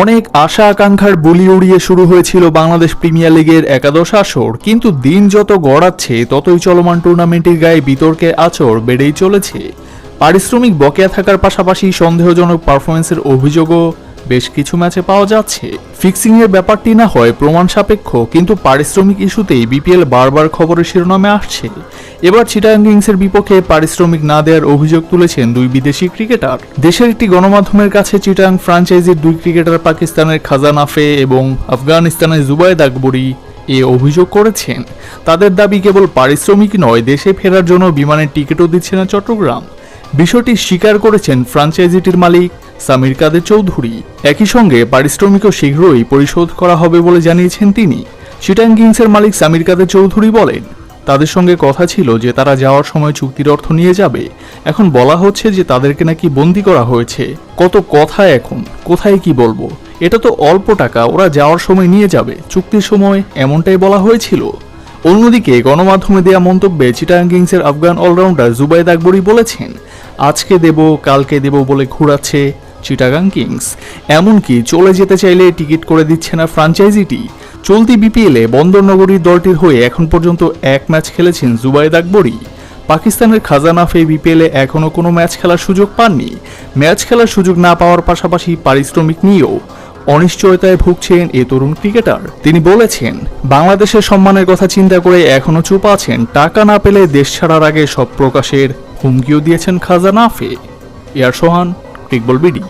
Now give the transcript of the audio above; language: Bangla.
অনেক আশা আকাঙ্ক্ষার বুলি উড়িয়ে শুরু হয়েছিল বাংলাদেশ প্রিমিয়ার লিগের একাদশ আসর। কিন্তু দিন যত গড়াচ্ছে, ততই চলমান টুর্নামেন্টের গায়ে বিতর্কে আচর বেড়েই চলেছে। পারিশ্রমিক বকেয়া থাকার পাশাপাশি সন্দেহজনক পারফরমেন্সের অভিযোগও বেশ কিছু ম্যাচে পাওয়া যাচ্ছে। ফিক্সিং এর ব্যাপারটি না হয় প্রমাণ সাপেক্ষ, কিন্তু পারিশ্রমিক ইস্যুতেই বিপিএল বারবার খবরের শিরোনামে আসছে। এবার চিটাগাং কিংসের বিপক্ষে পারিশ্রমিক না দেওয়ার অভিযোগ তুলেছেন দুই বিদেশি ক্রিকেটার। দেশের একটি গণমাধ্যমের কাছে চিটাগাং ফ্রাঞ্চাইজির দুই ক্রিকেটার পাকিস্তানের খাজানাফে এবং আফগানিস্তানের জুবায়েদ আকবরী এ অভিযোগ করেছেন। তাদের দাবি কেবল পারিশ্রমিক নয়, দেশে ফেরার জন্য বিমানের টিকিটও দিচ্ছে না চট্টগ্রাম। বিষয়টি স্বীকার করেছেন ফ্রাঞ্চাইজিটির মালিক সামির কাদের চৌধুরী। একই সঙ্গে পারিশ্রমিকও শীঘ্রই পরিশোধ করা হবে বলে জানিয়েছেন তিনি। চিটাং কিংসের মালিক সামির কাদের চৌধুরী বলেন, তাদের সঙ্গে কথা ছিল যে তারা যাওয়ার সময় চুক্তির অর্থ নিয়ে যাবে। এখন বলা হচ্ছে যে তাদেরকে নাকি বন্দি করা হয়েছে। কত কথা এখন, কোথায় কি বলব? এটা তো অল্প টাকা, ওরা যাওয়ার সময় নিয়ে যাবে। চুক্তির সময় এমনটাই বলা হয়েছিল। অন্যদিকে গণমাধ্যমে দেয়া মন্তব্যে চিটাগাং কিংসের আফগান অলরাউন্ডার জুবাইদ আকবরী বলেছেন, আজকে দেব, কালকে দেব বলে ঘুরাচ্ছে চিটাগাং কিংস। এমনকি চলে যেতে চাইলে টিকিট করে দিচ্ছে না ফ্রাঞ্চাইজিটি। চলতি বিপিএলে বন্দরনগরীর দলটির হয়ে এখন পর্যন্ত এক ম্যাচ খেলেছেন জুবাইদ আকবরী। পাকিস্তানের খাজানাফে বিপিএলে এখনও কোনো ম্যাচ খেলার সুযোগ পাননি। ম্যাচ খেলার সুযোগ না পাওয়ার পাশাপাশি পারিশ্রমিক নিয়েও অনিশ্চয়তায় ভুগছেন এ তরুণ ক্রিকেটার। তিনি বলেছেন, বাংলাদেশের সম্মানের কথা চিন্তা করে এখনও চুপ আছেন। টাকা না পেলে দেশ ছাড়ার আগে সব প্রকাশের হুমকিও দিয়েছেন খাজানাফে এয়ার সোহান ক্রিকবল বিডি